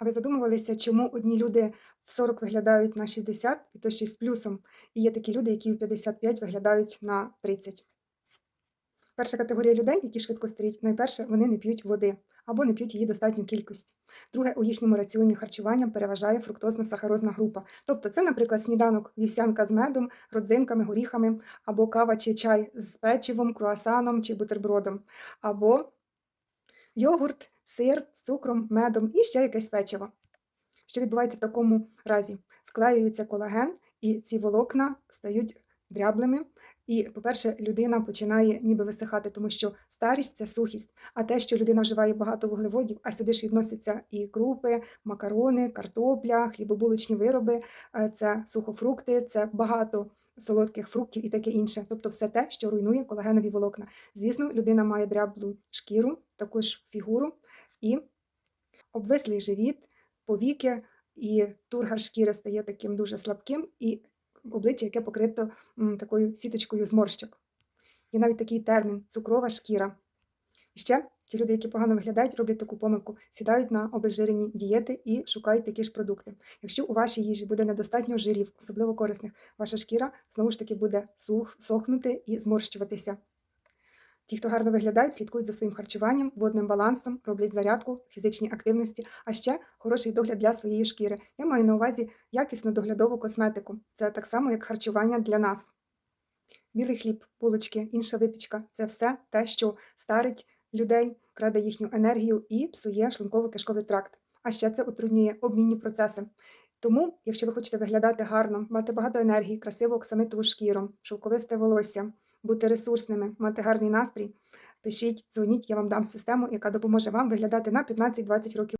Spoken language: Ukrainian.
А ви задумувалися, чому одні люди в 40 виглядають на 60, і то ще й з плюсом, і є такі люди, які в 55 виглядають на 30? Перша категорія людей, які швидко старіють, найперше, вони не п'ють води або не п'ють її достатню кількість. Друге, у їхньому раціоні харчування переважає фруктозно-сахарозна група. Тобто це, наприклад, сніданок вівсянка з медом, родзинками, горіхами, або кава чи чай з печивом, круасаном чи бутербродом, або йогурт, сир з цукром, медом і ще якесь печиво. Що відбувається в такому разі? Склеюється колаген, і ці волокна стають дряблими. І, по-перше, людина починає ніби висихати, тому що старість це сухість. А те, що людина вживає багато вуглеводів, а сюди ж відносяться і крупи, макарони, картопля, хлібобулочні вироби, е, це сухофрукти, це багато солодких фруктів і таке інше. Тобто все те, що руйнує колагенові волокна. Звісно, людина має дряблу шкіру, також фігуру і обвислий живіт, повіки, і тургар шкіри стає таким дуже слабким, і обличчя, яке покрито такою сіточкою зморщок. Є навіть такий термін цукрова шкіра. І ще ті люди, які погано виглядають, роблять таку помилку, сідають на обезжирені дієти і шукають такі ж продукти. Якщо у вашій їжі буде недостатньо жирів, особливо корисних, ваша шкіра знову ж таки буде сух, сохнути і зморщуватися. Ті, хто гарно виглядають, слідкують за своїм харчуванням, водним балансом, роблять зарядку, фізичні активності, а ще хороший догляд для своєї шкіри. Я маю на увазі якісну доглядову косметику. Це так само, як харчування для нас. Білий хліб, булочки, інша випічка це все те, що старить людей, краде їхню енергію і псує шлунково-кишковий тракт. А ще це утруднює обмінні процеси. Тому, якщо ви хочете виглядати гарно, мати багато енергії, красиву оксамитову шкіру, шовковисте волосся, бути ресурсними, мати гарний настрій, пишіть, дзвоніть, я вам дам систему, яка допоможе вам виглядати на 15-20 років.